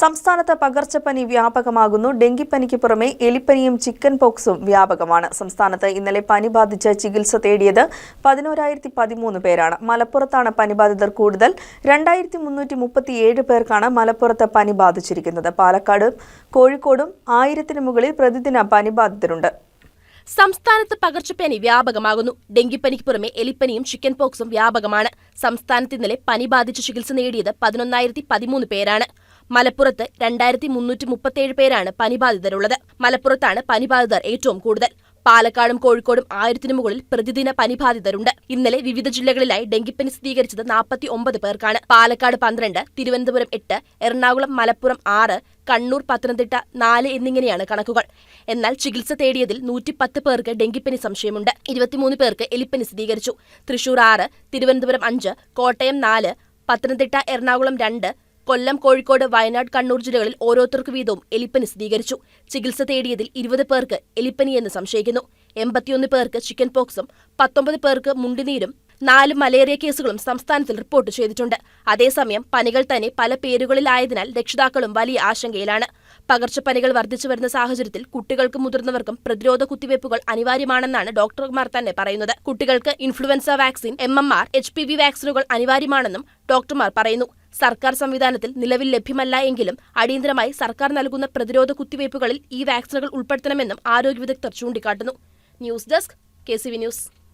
സംസ്ഥാനത്ത് പകർച്ചപ്പനി വ്യാപകമാകുന്നു. ഡെങ്കിപ്പനിക്ക് പുറമെ എലിപ്പനിയും ചിക്കൻ പോക്സും വ്യാപകമാണ്. സംസ്ഥാനത്ത് ഇന്നലെ പനി ബാധിച്ച് ചികിത്സ തേടിയത് പതിനോരായിരത്തി പതിമൂന്ന് പേരാണ്. മലപ്പുറത്താണ് പനിബാധിതർ കൂടുതൽ. രണ്ടായിരത്തി മുന്നൂറ്റി മുപ്പത്തിയേഴ് പേർക്കാണ് മലപ്പുറത്ത് പനി ബാധിച്ചിരിക്കുന്നത്. പാലക്കാടും കോഴിക്കോടും ആയിരത്തിന് മുകളിൽ പ്രതിദിന പനിബാധിതരുണ്ട് സംസ്ഥാനത്ത് പകർച്ചപ്പനി വ്യാപകമാകുന്നു. ഡെങ്കിപ്പനിക്ക് പുറമെ എലിപ്പനിയും ചിക്കൻ പോക്സും വ്യാപകമാണ്. സംസ്ഥാനത്ത് ഇന്നലെ പനി ബാധിച്ച് ചികിത്സ നേടിയത് പതിനൊന്നായിരത്തി പതിമൂന്ന് പേരാണ്. മലപ്പുറത്ത് രണ്ടായിരത്തി മുന്നൂറ്റി മുപ്പത്തിയേഴ് പേരാണ് പനിബാധിതരുള്ളത്. മലപ്പുറത്താണ് പനിബാധിതർ ഏറ്റവും കൂടുതൽ. പാലക്കാടും കോഴിക്കോടും ആയിരത്തിനു മുകളിൽ പ്രതിദിന പനിബാധിതരുണ്ട്. ഇന്നലെ വിവിധ ജില്ലകളിലായി ഡെങ്കിപ്പനി സ്ഥിരീകരിച്ചത് നാൽപ്പത്തി ഒമ്പത് പേർക്കാണ്. പാലക്കാട് പന്ത്രണ്ട് തിരുവനന്തപുരം എട്ട് എറണാകുളം മലപ്പുറം ആറ് കണ്ണൂർ പത്തനംതിട്ട നാല് എന്നിങ്ങനെയാണ് കണക്കുകൾ. എന്നാൽ ചികിത്സ തേടിയതിൽ നൂറ്റിപ്പത്ത് പേർക്ക് ഡെങ്കിപ്പനി സംശയമുണ്ട്. ഇരുപത്തിമൂന്ന് പേർക്ക് എലിപ്പനി സ്ഥിരീകരിച്ചു. തൃശൂർ ആറ് തിരുവനന്തപുരം അഞ്ച് കോട്ടയം നാല് പത്തനംതിട്ട എറണാകുളം രണ്ട് കൊല്ലം കോഴിക്കോട് വയനാട് കണ്ണൂർ ജില്ലകളിൽ ഓരോരുത്തർക്ക് വീതവും എലിപ്പനി സ്ഥിരീകരിച്ചു. ചികിത്സ തേടിയതിൽ ഇരുപത് പേർക്ക് എലിപ്പനിയെന്ന് സംശയിക്കുന്നു. എൺപത്തിയൊന്ന് പേർക്ക് ചിക്കൻ പോക്സും പത്തൊമ്പത് പേർക്ക് മുണ്ടിനീരും നാല് മലേറിയ കേസുകളും സംസ്ഥാനത്തിൽ റിപ്പോർട്ട് ചെയ്തിട്ടുണ്ട്. അതേസമയം പനികൾ തന്നെ പല പേരുകളിലായതിനാൽ രക്ഷിതാക്കളും വലിയ ആശങ്കയിലാണ്. പകർച്ചപ്പനികൾ വർദ്ധിച്ചു വരുന്ന സാഹചര്യത്തിൽ കുട്ടികൾക്കും മുതിർന്നവർക്കും പ്രതിരോധ കുത്തിവയ്പ്പുകൾ അനിവാര്യമാണെന്നാണ് ഡോക്ടർമാർ തന്നെ പറയുന്നത്. കുട്ടികൾക്ക് influenza vaccine M M R H P V വാക്സിനുകൾ അനിവാര്യമാണെന്നും ഡോക്ടർമാർ പറയുന്നു. സർക്കാർ സംവിധാനത്തിൽ നിലവിൽ ലഭ്യമല്ല എങ്കിലും അടിയന്തരമായി സർക്കാർ നൽകുന്ന പ്രതിരോധ കുത്തിവയ്പ്പുകളിൽ ഈ വാക്സിനുകൾ ഉൾപ്പെടുത്തണമെന്നും ആരോഗ്യ വിദഗ്ധർ ചൂണ്ടിക്കാട്ടുന്നു. News desk K news.